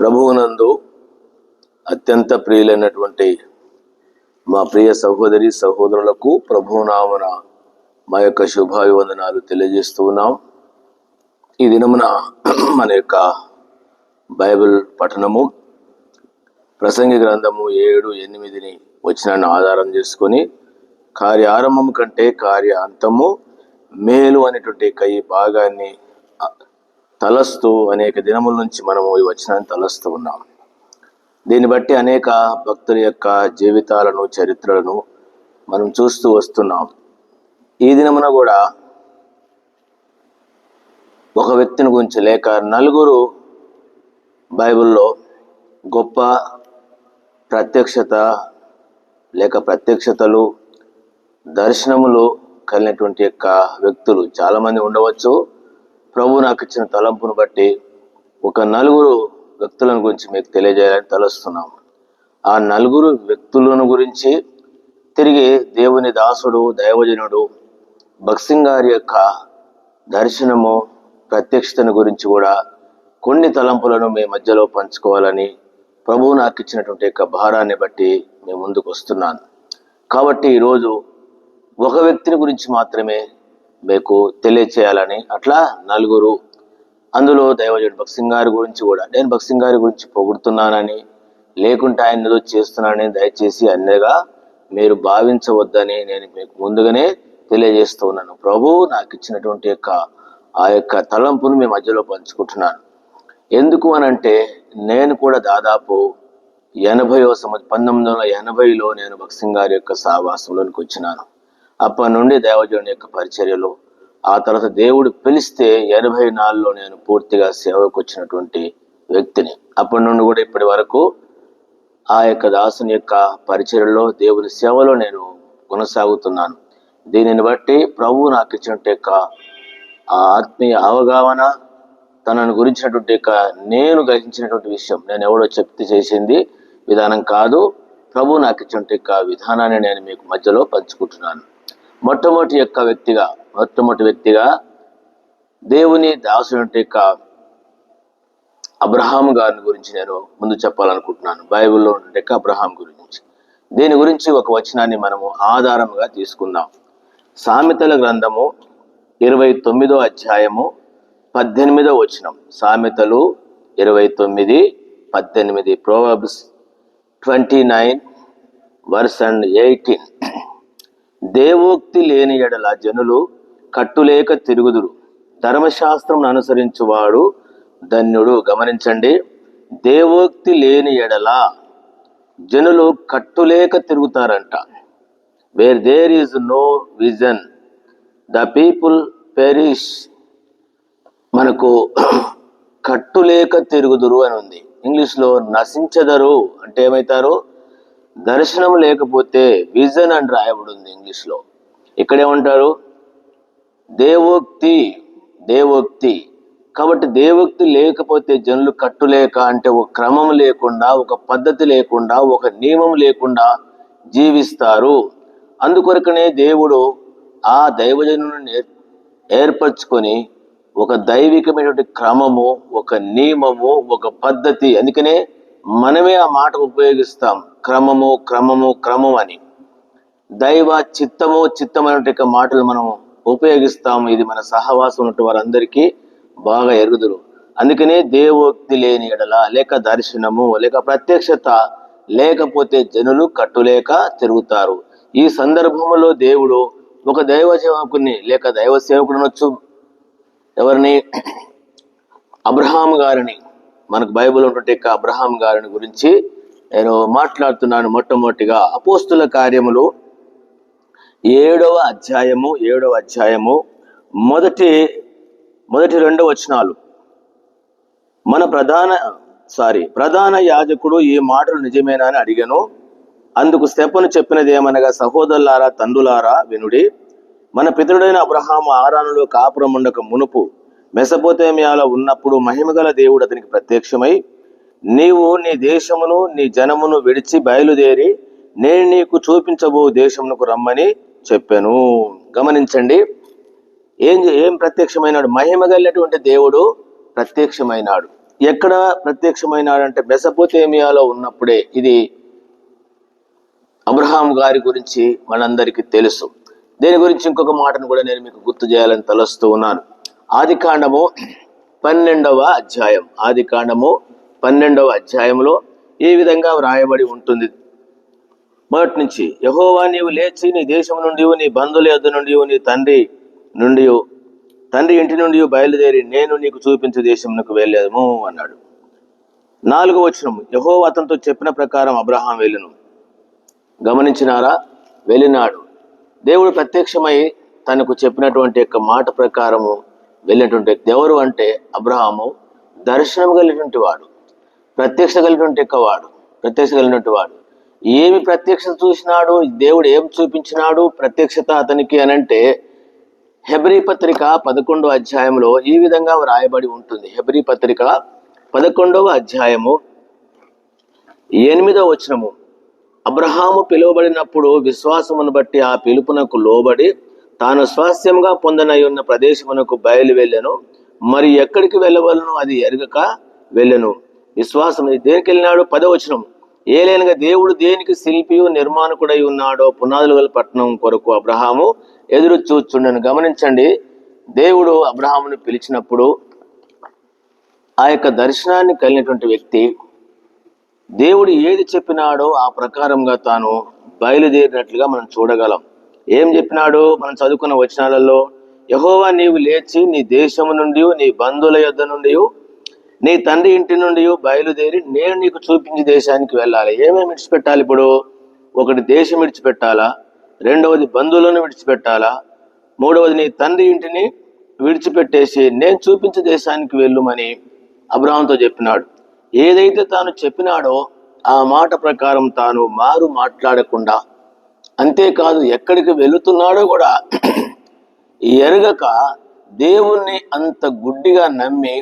ప్రభువునందు అత్యంత ప్రియులైనటువంటి మా ప్రియ సహోదరి సహోదరులకు ప్రభునామన మా యొక్క శుభాభివందనాలు తెలియజేస్తూ ఉన్నాం. ఈ దినమున మన యొక్క బైబిల్ పఠనము ప్రసంగి గ్రంథము ఏడు ఎనిమిదిని వచ్చినాన్ని ఆధారం చేసుకొని కార్యారంభం కంటే కార్య అంతము మేలు అనేటువంటి కై భాగాన్ని తలస్తూ అనేక దినముల నుంచి మనము ఈ వచనాన్ని తలస్తూ ఉన్నాం దీన్ని బట్టి అనేక భక్తుల యొక్క జీవితాలను చరిత్రలను మనం చూస్తూ వస్తున్నాం. ఈ దినమున కూడా ఒక వ్యక్తిని గురించి లేక నలుగురు బైబిల్లో గొప్ప ప్రత్యక్షత లేక ప్రత్యక్షతలు దర్శనములు కలిగినటువంటి యొక్క వ్యక్తులు చాలామంది ఉండవచ్చు. ప్రభు నాకు ఇచ్చిన తలంపును బట్టి ఒక నలుగురు వ్యక్తులను గురించి మీకు తెలియజేయాలని తలుస్తున్నాం ఆ నలుగురు వ్యక్తులను గురించి తిరిగి దేవుని దాసుడు దైవజనుడు భక్సింగ్ గారి యొక్క దర్శనము ప్రత్యక్షతను గురించి కూడా కొన్ని తలంపులను మీ మధ్యలో పంచుకోవాలని ప్రభువు నాకు ఇచ్చినటువంటి యొక్క భారాన్ని బట్టి మీ ముందుకు వస్తున్నాను కాబట్టి ఈరోజు ఒక వ్యక్తిని గురించి మాత్రమే మీకు తెలియచేయాలని అట్లా నలుగురు అందులో దైవజుడు భక్సింగ్ గారి గురించి కూడా నేను భక్సింగ్ గారి గురించి పొగుడుతున్నానని లేకుంటే ఆయన ఏదో చేస్తున్నానని దయచేసి అన్నగా మీరు భావించవద్దని నేను మీకు ముందుగానే తెలియజేస్తూ ఉన్నాను. ప్రభు నాకు ఇచ్చినటువంటి యొక్క ఆ యొక్క తలంపును మీ మధ్యలో పంచుకుంటున్నాను. ఎందుకు అనంటే నేను కూడా దాదాపు ఎనభైవ సంవత్సరం పంతొమ్మిది వందల ఎనభైలో నేను భక్సింగ్ గారి యొక్క సావాసంలోనికి వచ్చినాను. అప్పటి నుండి దేవజుని యొక్క పరిచర్యలు ఆ తర్వాత దేవుడు పిలిస్తే ఎనభై నాలుగులో నేను పూర్తిగా సేవకు వచ్చినటువంటి వ్యక్తిని. అప్పటి నుండి కూడా ఇప్పటి వరకు ఆ యొక్క దాసుని యొక్క పరిచర్యలో దేవుని సేవలో నేను కొనసాగుతున్నాను. దీనిని బట్టి ప్రభు నాకు ఇచ్చినటువంటి యొక్క ఆ ఆత్మీయ అవగాహన తనను గురించినటువంటి యొక్క నేను గ్రహించినటువంటి విషయం నేను ఎవడో చెప్తే చేసింది విధానం కాదు. ప్రభు నాకు ఇచ్చినటువంటి యొక్క విధానాన్ని నేను మీకు మధ్యలో పంచుకుంటున్నాను. మొట్టమొదటి యొక్క వ్యక్తిగా మొట్టమొదటి వ్యక్తిగా దేవుని దాసుని యొక్క అబ్రహాం గారిని గురించి నేను ముందు చెప్పాలనుకుంటున్నాను. బైబిల్లో ఉండే అబ్రహాం గురించి. దీని గురించి ఒక వచనాన్ని మనము ఆధారంగా తీసుకుందాం. సామెతల గ్రంథము ఇరవై తొమ్మిదో అధ్యాయము పద్దెనిమిదో వచనం. సామెతలు ఇరవై తొమ్మిది పద్దెనిమిది proverbs twenty nine verse and eighteen దేవోక్తి లేని ఎడల జనులు కట్టులేక తిరుగుదురు. ధర్మశాస్త్రం అనుసరించువాడు ధన్యుడు. గమనించండి దేవోక్తి లేని ఎడల జనులు కట్టులేక తిరుగుతారంట. Where there is no vision the people perish మనకు కట్టులేక తిరుగుదురు అని ఉంది. ఇంగ్లీష్లో నశించదరు అంటే ఏమవుతారు దర్శనం లేకపోతే విజన్ అని రాయబడి ఉంది ఇంగ్లీష్లో ఇక్కడేమంటారు దేవోక్తి దేవోక్తి. కాబట్టి దేవోక్తి లేకపోతే జనులు కట్టులేక అంటే ఒక క్రమం లేకుండా ఒక పద్ధతి లేకుండా ఒక నియమం లేకుండా జీవిస్తారు. అందుకొరకనే దేవుడు ఆ దైవజనుని ఏర్పరచుకొని ఒక దైవికమైనటువంటి క్రమము ఒక నియమము ఒక పద్ధతి. అందుకనే మనమే ఆ మాట ఉపయోగిస్తాం. క్రమము క్రమము క్రమం అని. దైవ చిత్తము చిత్తమైనటువంటి మాటలు మనం ఉపయోగిస్తాము. ఇది మన సహవాసం ఉన్నట్టు వారందరికీ బాగా ఎరుగుదురు. అందుకనే దేవోక్తి లేని ఎడల లేక దర్శనము లేక ప్రత్యక్షత లేకపోతే జనులు కట్టులేక తిరుగుతారు. ఈ సందర్భంలో దేవుడు ఒక దైవ సేవకుని లేక దైవ సేవకుడు అనొచ్చు. ఎవరిని? అబ్రహాం గారిని. మనకు బైబిల్ ఉన్నటువంటి అబ్రహాం గారిని గురించి నేను మాట్లాడుతున్నాను మొట్టమొదటిగా. అపోస్తుల కార్యములు ఏడవ అధ్యాయము ఏడవ అధ్యాయము మొదటి మొదటి రెండవ వచనాలు. మన ప్రధాన సారీ ప్రధాన యాజకుడు ఈ మాటలు నిజమేనా అని అడిగాను. అందుకు స్టెపను చెప్పినది ఏమనగా సహోదరులారా తండ్రులారా వినుడి మన పితరుడైన అబ్రహాము ఆరానులో కాపురం ఉండక మునుపు మెసపోతేమియాలో ఉన్నప్పుడు మహిమగల దేవుడు అతనికి ప్రత్యక్షమై నీవు నీ దేశమును నీ జనమును విడిచి బయలుదేరి నేను నీకు చూపించబో దేశమునకు రమ్మని చెప్పాను. గమనించండి. ఏం ఏం ప్రత్యక్షమైనాడు? మహిమ దేవుడు ప్రత్యక్షమైనాడు. ఎక్కడ ప్రత్యక్షమైనాడంటే మెసపోతేమియాలో ఉన్నప్పుడే. ఇది అబ్రహాం గారి గురించి మనందరికీ తెలుసు. దీని గురించి ఇంకొక మాటను కూడా నేను మీకు గుర్తు చేయాలని తలస్తూ ఉన్నాను. ఆది కాండము పన్నెండవ అధ్యాయం. ఆది కాండము పన్నెండవ అధ్యాయంలో ఈ విధంగా వ్రాయబడి ఉంటుంది. మొదటి నుంచి యహోవా నీవు లేచి నీ దేశం నుండి నీ బంధువుల యొద్ నుండి నీ తండ్రి నుండి తండ్రి ఇంటి నుండి బయలుదేరి నేను నీకు చూపించే దేశంకు వెళ్ళేదము అన్నాడు. నాలుగో వచనం యహో అతనితో చెప్పిన ప్రకారం అబ్రహాం వెళ్ళను. గమనించినారా? వెళ్ళినాడు. దేవుడు ప్రత్యక్షమై తనకు చెప్పినటువంటి యొక్క మాట ప్రకారము వెళ్ళినటువంటి వ్యక్తి ఎవరు అంటే అబ్రహాము. దర్శనం కలిగినటువంటి వాడు ప్రత్యక్ష కలిగినటువంటి యొక్క వాడు ప్రత్యక్ష కలిగినటువంటి వాడు. ఏమి ప్రత్యక్షత చూసినాడు దేవుడు ఏం చూపించినాడు ప్రత్యక్షత అతనికి అనంటే హెబ్రి పత్రిక పదకొండో అధ్యాయంలో ఈ విధంగా వ్రాయబడి ఉంటుంది. హెబ్రి పత్రిక పదకొండవ అధ్యాయము ఎనిమిదవ వచనము. అబ్రహాము పిలువబడినప్పుడు విశ్వాసమును బట్టి ఆ పిలుపునకు లోబడి తాను స్వాస్థ్యంగా పొందనై ఉన్న ప్రదేశమునకు బయలు వెళ్ళను మరి ఎక్కడికి వెళ్ళవలను? అది ఎరగక వెళ్ళను. విశ్వాసం దేనికి వెళ్ళినాడు? పదవచనం. ఏలైనగా దేవుడు దేనికి శిల్పియు నిర్మాణకుడై ఉన్నాడో పునాదులు గల పట్టణం కొరకు అబ్రహాము ఎదురు చూచుండను. గమనించండి. దేవుడు అబ్రహామును పిలిచినప్పుడు ఆ యొక్క దర్శనాన్ని కలిగినటువంటి వ్యక్తి దేవుడు ఏది చెప్పినాడో ఆ ప్రకారంగా తాను బయలుదేరినట్లుగా మనం చూడగలం. ఏం చెప్పినాడు? మనం చదువుకున్న వచనాలలో యహోవా నీవు లేచి నీ దేశము నుండి నీ బంధువుల యొద్ద నుండి నీ తండ్రి ఇంటి నుండి బయలుదేరి నేను నీకు చూపించి దేశానికి వెళ్ళాలి. ఏమేమి విడిచిపెట్టాలి ఇప్పుడు? ఒకటి దేశం విడిచిపెట్టాలా? రెండవది బంధువులను విడిచిపెట్టాలా? మూడవది నీ తండ్రి ఇంటిని విడిచిపెట్టేసి నేను చూపించే దేశానికి వెళ్ళుమని అబ్రాహంతో చెప్పినాడు. ఏదైతే తాను చెప్పినాడో ఆ మాట ప్రకారం తాను మారు మాట్లాడకుండా అంతేకాదు ఎక్కడికి వెళుతున్నాడో కూడా ఎరగక దేవుణ్ణి అంత గుడ్డిగా నమ్మి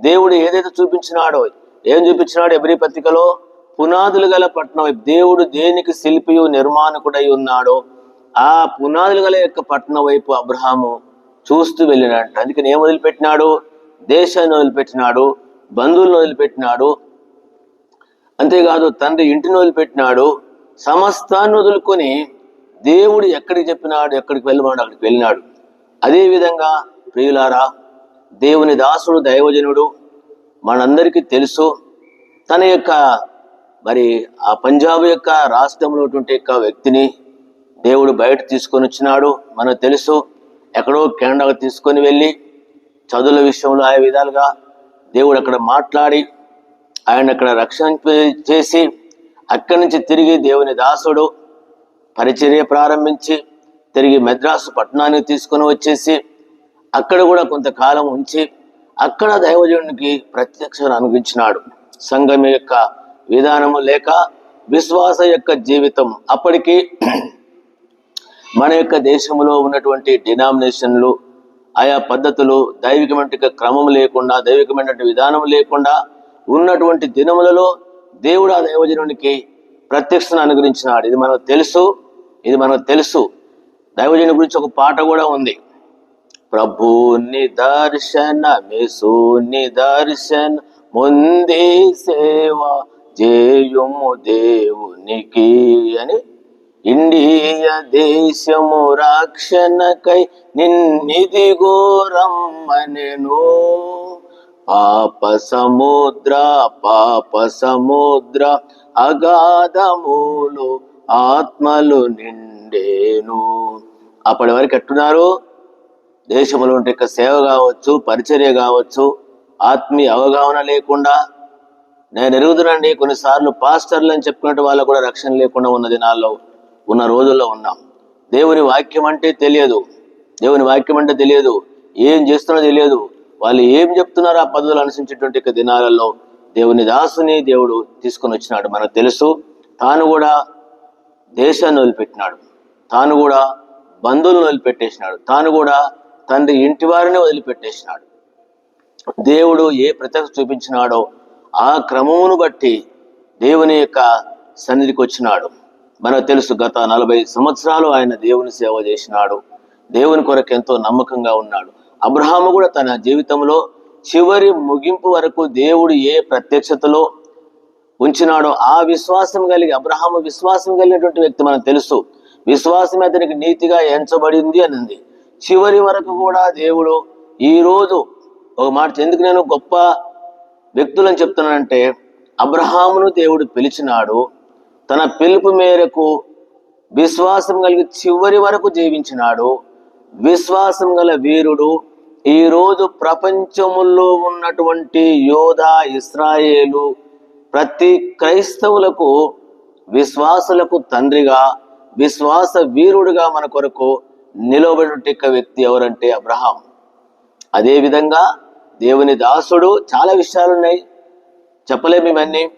దేవుడు ఏదైతే చూపించినాడో ఏం చూపించినాడు ఎవరి పత్రికలో? పునాదులు గల పట్టణం దేవుడు దేనికి శిల్పియు నిర్మాణకుడై ఉన్నాడో ఆ పునాదులు గల యొక్క పట్టణం వైపు అబ్రహాము చూస్తూ వెళ్ళినాడు అందుకని ఏం వదిలిపెట్టినాడు? దేశాన్ని వదిలిపెట్టినాడు బంధువులను వదిలిపెట్టినాడు. అంతేకాదు తండ్రి ఇంటిని వదిలిపెట్టినాడు. సమస్తాన్ని వదులుకొని దేవుడు ఎక్కడికి చెప్పినాడు ఎక్కడికి వెళ్ళమన్నాడు అక్కడికి వెళ్ళినాడు. అదేవిధంగా ప్రియులారా దేవుని దాసుడు దైవజనుడు మనందరికీ తెలుసు తన యొక్క మరి ఆ పంజాబ్ యొక్క రాష్ట్రంలో యొక్క వ్యక్తిని దేవుడు బయట తీసుకొని వచ్చినాడు. మనకు తెలుసు ఎక్కడో కెనడాకు తీసుకొని వెళ్ళి చదువుల విషయంలో ఆ విధాలుగా దేవుడు అక్కడ మాట్లాడి ఆయన అక్కడ రక్షణ చేసి అక్కడి నుంచి తిరిగి దేవుని దాసుడు పరిచర్య ప్రారంభించి తిరిగి మెద్రాసు పట్టణానికి తీసుకొని వచ్చేసి అక్కడ కూడా కొంతకాలం ఉంచి అక్కడ దైవజనునికి ప్రత్యక్షను అనుగ్రహించినాడు సంఘం యొక్క విధానము లేక విశ్వాస యొక్క జీవితం అప్పటికి మన యొక్క దేశంలో ఉన్నటువంటి డినామినేషన్లు ఆయా పద్ధతులు దైవికమైన క్రమం లేకుండా దైవికమైనటువంటి విధానం లేకుండా ఉన్నటువంటి దినములలో దేవుడు ఆ దైవజనునికి ప్రత్యక్షను అనుగ్రహించినాడు. ఇది మనకు తెలుసు. ఇది మనకు తెలుసు. దైవజను గురించి ఒక పాట కూడా ఉంది. ప్రభు నిదర్శన మెసు దర్శన ముందే సేవ జేయుము దేవునికి అని ఇండియ దేశము రక్షణకై నిన్నిదిగో రమ్మనెను. పాప సముద్ర పాప సముద్ర అగాధములు ఆత్మలు నిండేను. అప్పటి వరకు ఎట్టున్నారు? దేశంలో ఉంటే సేవ కావచ్చు పరిచర్య కావచ్చు ఆత్మీయ అవగాహన లేకుండా. నేను ఎరుగుదునండి కొన్నిసార్లు పాస్టర్లు అని చెప్పుకున్నట్టు వాళ్ళకు కూడా రక్షణ లేకుండా ఉన్న దినాల్లో ఉన్న రోజుల్లో ఉన్నాం. దేవుని వాక్యం అంటే తెలియదు. దేవుని వాక్యం అంటే తెలియదు. ఏం చేస్తున్నో తెలియదు. వాళ్ళు ఏం చెప్తున్నారో ఆ పదవులు అనుసరించేటువంటి దినాలలో దేవుని దాసుని దేవుడు తీసుకొని వచ్చినాడు. మనకు తెలుసు తాను కూడా దేశాన్ని వదిలిపెట్టినాడు. తాను కూడా బంధువులను వదిలిపెట్టేసినాడు. తాను కూడా తండ్రి ఇంటి వారిని వదిలిపెట్టేసినాడు. దేవుడు ఏ ప్రత్యక్ష చూపించినాడో ఆ క్రమమును బట్టి దేవుని యొక్క సన్నిధికి వచ్చినాడు. మనకు తెలుసు గత నలభై సంవత్సరాలు ఆయన దేవుని సేవ చేసినాడు. దేవుని కొరకు ఎంతో నమ్మకంగా ఉన్నాడు. అబ్రహాము కూడా తన జీవితంలో చివరి ముగింపు వరకు దేవుడు ఏ ప్రత్యక్షతలో ఉంచినాడో ఆ విశ్వాసం కలిగి అబ్రహాము విశ్వాసం కలిగినటువంటి వ్యక్తి మనకు తెలుసు. విశ్వాసం అతనికి నీతిగా ఎంచబడింది అనింది. చివరి వరకు కూడా దేవుడు ఈరోజు ఒక మాట ఎందుకు నేను గొప్ప వ్యక్తులని చెప్తున్నానంటే అబ్రహామును దేవుడు పిలిచినాడు తన పిలుపు మేరకు విశ్వాసం కలిగి చివరి వరకు జీవించినాడు విశ్వాసం గల వీరుడు ఈరోజు ప్రపంచముల్లో ప్రపంచములో ఉన్నటువంటి యోధా ఇస్రాయేలు ప్రతి క్రైస్తవులకు విశ్వాసులకు తండ్రిగా విశ్వాస వీరుడుగా మన కొరకు నిలబడిన వ్యక్తి ఎవరంటే అబ్రహాం. అదేవిధంగా దేవుని దాసుడు చాలా విషయాలు ఉన్నాయి చెప్పలేము ఇవన్నీ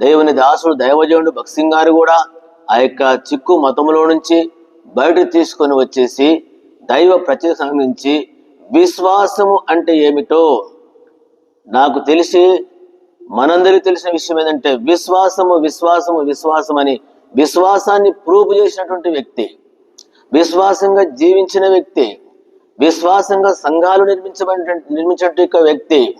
దేవుని దాసుడు దైవజనుడు భక్సింగ్ గారు కూడా ఆ యొక్క చిక్కు మతములో నుంచి బయట తీసుకొని వచ్చేసి దైవ ప్రత్యేక సంబంధించి విశ్వాసము అంటే ఏమిటో నాకు తెలిసి మనందరికీ తెలిసిన విషయం ఏంటంటే విశ్వాసము విశ్వాసము విశ్వాసం అని విశ్వాసాన్ని ప్రూవ్ చేసినటువంటి వ్యక్తి విశ్వాసంగా జీవించిన వ్యక్తి విశ్వాసంగా సంఘాలు నిర్మించబడిన నిర్మించినట్టు వ్యక్తి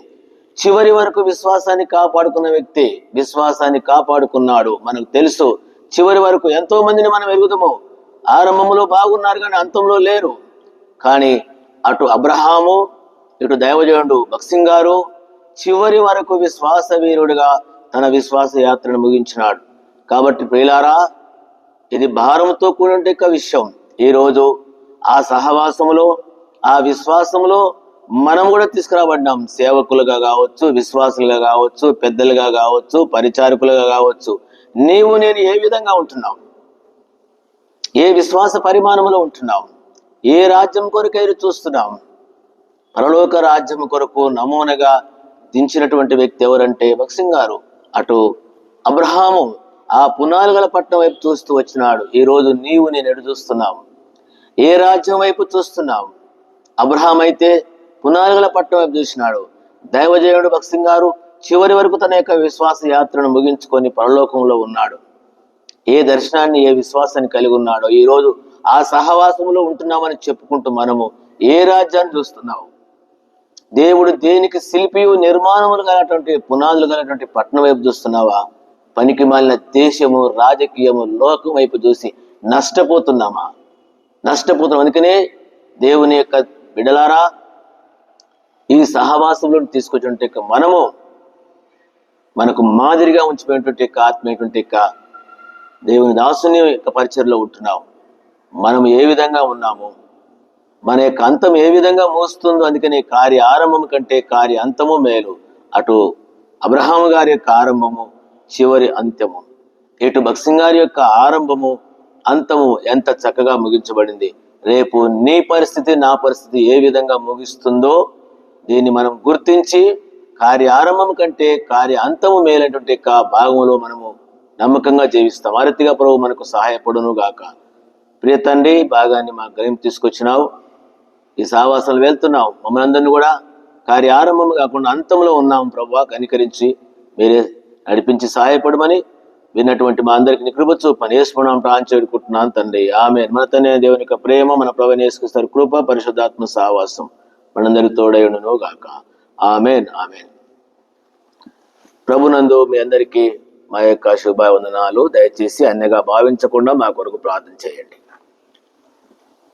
చివరి వరకు విశ్వాసాన్ని కాపాడుకున్న వ్యక్తి విశ్వాసాన్ని కాపాడుకున్నాడు. మనకు తెలుసు చివరి వరకు ఎంతో మందిని మనం ఎరుగుదాము. ఆరంభంలో బాగున్నారు కానీ అంతంలో లేరు. కానీ అటు అబ్రహాము ఇటు దైవజనుడు భక్సింగ్ గారు చివరి వరకు విశ్వాస వీరుడిగా తన విశ్వాస యాత్రను ముగించినాడు. కాబట్టి ప్రియులారా ఇది భారంతో కూడిన యొక్క విషయం. ఈరోజు ఆ సహవాసములో ఆ విశ్వాసములో మనం కూడా తీసుకురాబడ్డాం. సేవకులుగా కావచ్చు విశ్వాసులుగా కావచ్చు పెద్దలుగా కావచ్చు పరిచారకులుగా కావచ్చు. నీవు నేను ఏ విధంగా ఉంటున్నావు? ఏ విశ్వాస పరిమాణంలో ఉంటున్నావు? ఏ రాజ్యం కొరకైనా చూస్తున్నాం. పరలోక రాజ్యం కొరకు నమూనగా దించినటువంటి వ్యక్తి ఎవరంటే భక్సింగ్ గారు అటు అబ్రహాము ఆ పునాలుగల పట్టణం వైపు చూస్తూ వచ్చినాడు. ఈ రోజు నీవు నేను ఎడు చూస్తున్నాం? ఏ రాజ్యం వైపు చూస్తున్నాం? అబ్రహాం అయితే పునాలుగల పట్టణం వైపు చూసినాడు. దైవజయుడు భక్సింగ్ గారు చివరి వరకు తన యొక్క విశ్వాస యాత్రను ముగించుకొని పరలోకంలో ఉన్నాడు. ఏ దర్శనాన్ని ఏ విశ్వాసాన్ని కలిగి ఉన్నాడో ఈ రోజు ఆ సహవాసంలో ఉంటున్నామని చెప్పుకుంటూ మనము ఏ రాజ్యాన్ని చూస్తున్నాము దేవుడు దేనికి శిల్పియు నిర్మాణములు కలిగినటువంటి పునాదులు కలిగినటువంటి పట్టణం వైపు చూస్తున్నావా? పనికి మాలిన దేశము రాజకీయము లోకం వైపు చూసి నష్టపోతున్నామా? నష్టపోతున్నాం. అందుకనే దేవుని యొక్క బిడలారా ఈ సహవాసంలో తీసుకొచ్చినట్టు యొక్క మనము మనకు మాదిరిగా ఉంచిపోయినటువంటి యొక్క ఆత్మీయటువంటి యొక్క దేవుని దాసుని యొక్క పరిచయలో ఉంటున్నాం. మనం ఏ విధంగా ఉన్నామో మన యొక్క అంతం ఏ విధంగా మోస్తుందో అందుకని కార్య ఆరంభం కంటే కార్య అంతము మేలు. అటు అబ్రహాం గారి యొక్క ఆరంభము చివరి అంత్యము. ఇటు భక్సింగ్ గారి యొక్క ఆరంభము అంతము ఎంత చక్కగా ముగించబడింది. రేపు నీ పరిస్థితి నా పరిస్థితి ఏ విధంగా ముగిస్తుందో దీన్ని మనం గుర్తించి కార్య ఆరంభం కంటే కార్య అంతము మేలైనటువంటి యొక్క భాగంలో మనము నమ్మకంగా జీవిస్తాం. ఆ రీతిగా ప్రభు మనకు సహాయపడును గాక ప్రియ తండ్రి భాగాన్ని మా గ్రహం తీసుకొచ్చినావు. ఈ సావాసాలు వెళ్తున్నావు. మమ్మల్ని అందరినీ కూడా కార్య ఆరంభం కాకుండా అంతంలో ఉన్నాం ప్రభా. కనికరించి మీరే నడిపించి సహాయపడమని విన్నటువంటి మా అందరికి నీ కృప చూపని వేసుకున్నాం ప్రాంచేడుకుంటున్నాను తండ్రి. ఆమె మన దేవుని యొక్క ప్రేమ మన ప్రభు వేసుకొస్తారు కృప పరిశుద్ధాత్మ సావాసం మనందరి తోడయుడును గాక. ఆమెన్. ఆమెన్. ప్రభునందు మీ అందరికీ మా యొక్క శుభవందనాలు. దయచేసి అన్నగా భావించకుండా మా కొరకు ప్రార్థన చేయండి.